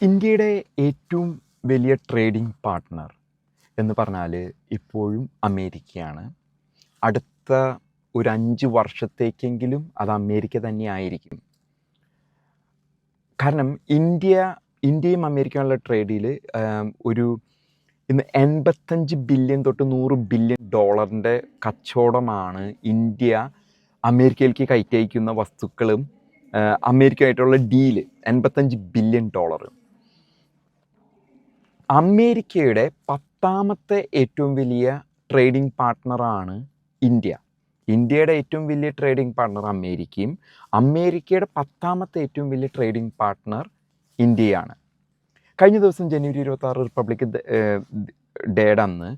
ഇന്ത്യയുടെ ഏറ്റവും വലിയ ട്രേഡിംഗ് പാർട്ട്ണർ എന്ന് പറഞ്ഞാൽ ഇപ്പോഴും അമേരിക്കയാണ്. അടുത്ത ഒരു അഞ്ച് വർഷത്തേക്കെങ്കിലും അത് അമേരിക്ക തന്നെ ആയിരിക്കും. കാരണം ഇന്ത്യ ഇന്ത്യയും അമേരിക്കയുള്ള ട്രേഡിൽ ഒരു ഇന്ന് എൺപത്തഞ്ച് ബില്യൺ തൊട്ട് നൂറ് ബില്യൺ ഡോളറിന്റെ കച്ചവടമാണ് ഇന്ത്യ അമേരിക്കയിലേക്ക് കയറ്റയക്കുന്ന വസ്തുക്കളും അമേരിക്കയായിട്ടുള്ള ഡീൽ എൺപത്തഞ്ച് ബില്യൺ ഡോളർ അമേരിക്കയുടെ പത്താമത്തെ ഏറ്റവും വലിയ ട്രേഡിംഗ് പാർട്ട്ണറാണ് ഇന്ത്യ. ഇന്ത്യയുടെ ഏറ്റവും വലിയ ട്രേഡിംഗ് പാർട്ണർ അമേരിക്കയും അമേരിക്കയുടെ പത്താമത്തെ ഏറ്റവും വലിയ ട്രേഡിംഗ് പാർട്ട്ണർ ഇന്ത്യയാണ്. കഴിഞ്ഞ ദിവസം ജനുവരി ഇരുപത്തി ആറ് റിപ്പബ്ലിക് ഡേയുടെ അന്ന്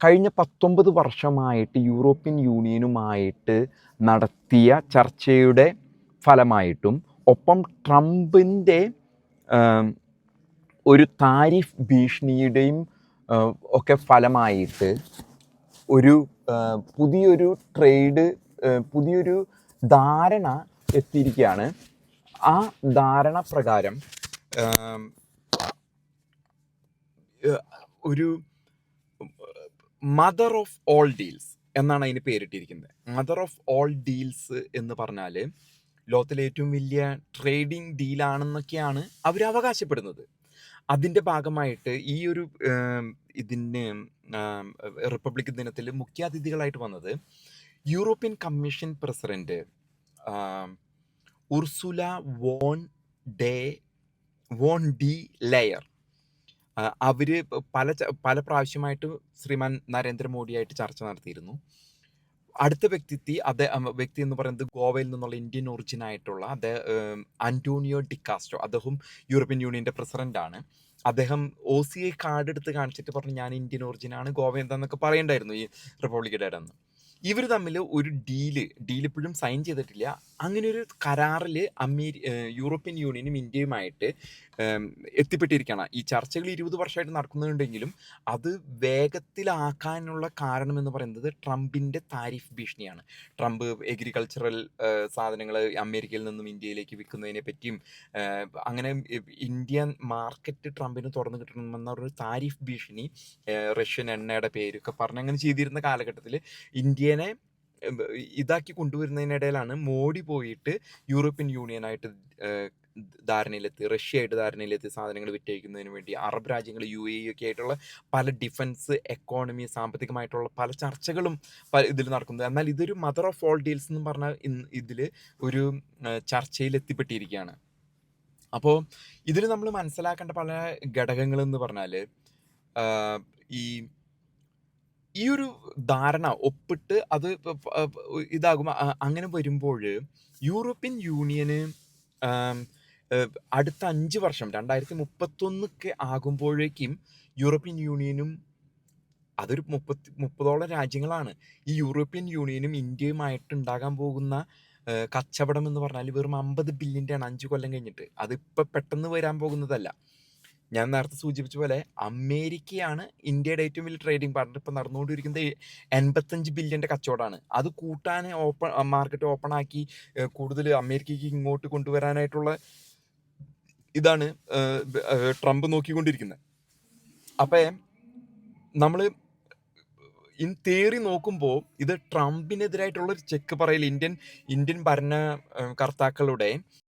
കഴിഞ്ഞ പത്തൊമ്പത് വർഷമായിട്ട് യൂറോപ്യൻ യൂണിയനുമായിട്ട് നടത്തിയ ചർച്ചയുടെ ഫലമായിട്ടും ഒപ്പം ട്രംപിന്റെ ഒരു താരിഫ് ഭീഷണിയുടെയും ഒക്കെ ഫലമായിട്ട് ഒരു പുതിയൊരു ട്രേഡ് പുതിയൊരു ധാരണ എത്തിയിരിക്കുകയാണ്. ആ ധാരണ പ്രകാരം ഒരു മദർ ഓഫ് ഓൾ ഡീൽസ് എന്നാണ് അതിന് പേരിട്ടിരിക്കുന്നത്. മദർ ഓഫ് ഓൾ ഡീൽസ് എന്ന് പറഞ്ഞാൽ ലോകത്തിലെ ഏറ്റവും വലിയ ട്രേഡിംഗ് ഡീലാണെന്നൊക്കെയാണ് അവർ അവകാശപ്പെടുന്നത്. അതിന്റെ ഭാഗമായിട്ട് ഈ ഒരു ഇതിന് റിപ്പബ്ലിക് ദിനത്തിൽ മുഖ്യാതിഥികളായിട്ട് വന്നത് European commission president Ursula von der von der Leyen. അവർ പല പല പ്രാവശ്യമായിട്ട് ശ്രീമാൻ നരേന്ദ്രമോദിയായിട്ട് ചർച്ച നടത്തിയിരുന്നു. അടുത്ത വ്യക്തി അദ്ദേഹം വ്യക്തി എന്ന് പറയുന്നത് ഗോവയിൽ നിന്നുള്ള ഇന്ത്യൻ ഒറിജിൻ ആയിട്ടുള്ള അദ്ദേഹം അന്റോണിയോ ഡിക്കാസ്റ്റോ അദ്ദേഹം യൂറോപ്യൻ യൂണിയന്റെ പ്രസിഡന്റ് ആണ്. അദ്ദേഹം ഒ സി ഐ കാർഡ് എടുത്ത് കാണിച്ചിട്ട് പറഞ്ഞു ഞാൻ ഇന്ത്യൻ ഒറിജിനാണ് ഗോവ എന്താന്നൊക്കെ പറയണ്ടായിരുന്നു ഈ റിപ്പബ്ലിക് ഡേയുടെ ഇവർ തമ്മിൽ ഒരു ഡീൽ ഡീൽ ഇപ്പോഴും സൈൻ ചെയ്തിട്ടില്ല. അങ്ങനെ ഒരു കരാറിൽ അമേരി യൂറോപ്യൻ യൂണിയനും ഇന്ത്യയുമായിട്ട് എത്തിപ്പെട്ടിരിക്കുകയാണ് ഈ ചർച്ചകൾ ഇരുപത് വർഷമായിട്ട് നടക്കുന്നുണ്ടെങ്കിലും അത് വേഗത്തിലാക്കാനുള്ള കാരണമെന്ന് പറയുന്നത് ട്രംപിന്റെ താരിഫ് ഭീഷണിയാണ്. ട്രംപ് എഗ്രികൾച്ചറൽ സാധനങ്ങൾ അമേരിക്കയിൽ നിന്നും ഇന്ത്യയിലേക്ക് വിൽക്കുന്നതിനെ പറ്റിയും അങ്ങനെ ഇന്ത്യൻ മാർക്കറ്റ് ട്രംപിന് തുറന്നു കിട്ടണമെന്ന ഒരു താരിഫ് ഭീഷണി റഷ്യൻ എണ്ണയുടെ പേരൊക്കെ പറഞ്ഞ് അങ്ങനെ ചെയ്തിരുന്ന കാലഘട്ടത്തിൽ ഇന്ത്യനെ ഇതാക്കി കൊണ്ടുവരുന്നതിനിടയിലാണ് മോഡി പോയിട്ട് യൂറോപ്യൻ യൂണിയനായിട്ട് ധാരണയിലെത്തി റഷ്യയായിട്ട് ധാരണയിലെത്തി സാധനങ്ങൾ വിറ്റഴിക്കുന്നതിന് വേണ്ടി. അറബ് രാജ്യങ്ങൾ യു എ ഒക്കെ ആയിട്ടുള്ള പല ഡിഫൻസ് എക്കോണമി സാമ്പത്തികമായിട്ടുള്ള പല ചർച്ചകളും ഇതിൽ നടക്കുന്നത് എന്നാൽ ഇതൊരു മദർ ഓഫ് ഓൾ ഡീൽസ് എന്ന് പറഞ്ഞാൽ ഇതിൽ ഒരു ചർച്ചയിൽ എത്തിപ്പെട്ടിരിക്കുകയാണ് അപ്പോൾ ഇതിൽ നമ്മൾ മനസ്സിലാക്കേണ്ട പല ഘടകങ്ങൾ എന്ന് പറഞ്ഞാൽ ഈ ഈ ഒരു ധാരണ ഒപ്പിട്ട് അത് പ- പ- ആ പ- ഇതാകും അങ്ങനെ വരുമ്പോൾ യൂറോപ്യൻ യൂണിയന് അടുത്ത അഞ്ച് വർഷം രണ്ടായിരത്തി മുപ്പത്തൊന്നൊക്കെ ആകുമ്പോഴേക്കും യൂറോപ്യൻ യൂണിയനും അതൊരു മുപ്പത്തി മുപ്പതോളം രാജ്യങ്ങളാണ്. ഈ യൂറോപ്യൻ യൂണിയനും ഇന്ത്യയുമായിട്ട് ഉണ്ടാകാൻ പോകുന്ന കച്ചവടം എന്ന് പറഞ്ഞാൽ വെറും അമ്പത് ബില്യന്റെ ആണ് അഞ്ച് കൊല്ലം കഴിഞ്ഞിട്ട്. അതിപ്പോൾ പെട്ടെന്ന് വരാൻ പോകുന്നതല്ല. ഞാൻ നേരത്തെ സൂചിപ്പിച്ച പോലെ അമേരിക്കയാണ് ഇന്ത്യയുടെ ഏറ്റവും വലിയ ട്രേഡിംഗ് പാർട്ണർ ഇപ്പം നടന്നുകൊണ്ടിരിക്കുന്നത് എൺപത്തഞ്ച് ബില്യന്റെ കച്ചവടമാണ്. അത് കൂട്ടാൻ ഓപ്പൺ മാർക്കറ്റ് ഓപ്പൺ ആക്കി കൂടുതൽ അമേരിക്കയ്ക്ക് ഇങ്ങോട്ട് കൊണ്ടുവരാനായിട്ടുള്ള ഇതാണ് ട്രംപ് നോക്കിക്കൊണ്ടിരിക്കുന്നത്. അപ്പം നമ്മൾ ഇൻ തിയറി നോക്കുമ്പോൾ ഇത് ട്രംപിനെതിരായിട്ടുള്ള ഒരു ചെക്ക് പറയൽ ഇന്ത്യൻ ഇന്ത്യൻ ഭരണ ഏഹ്, കർത്താക്കളുടെ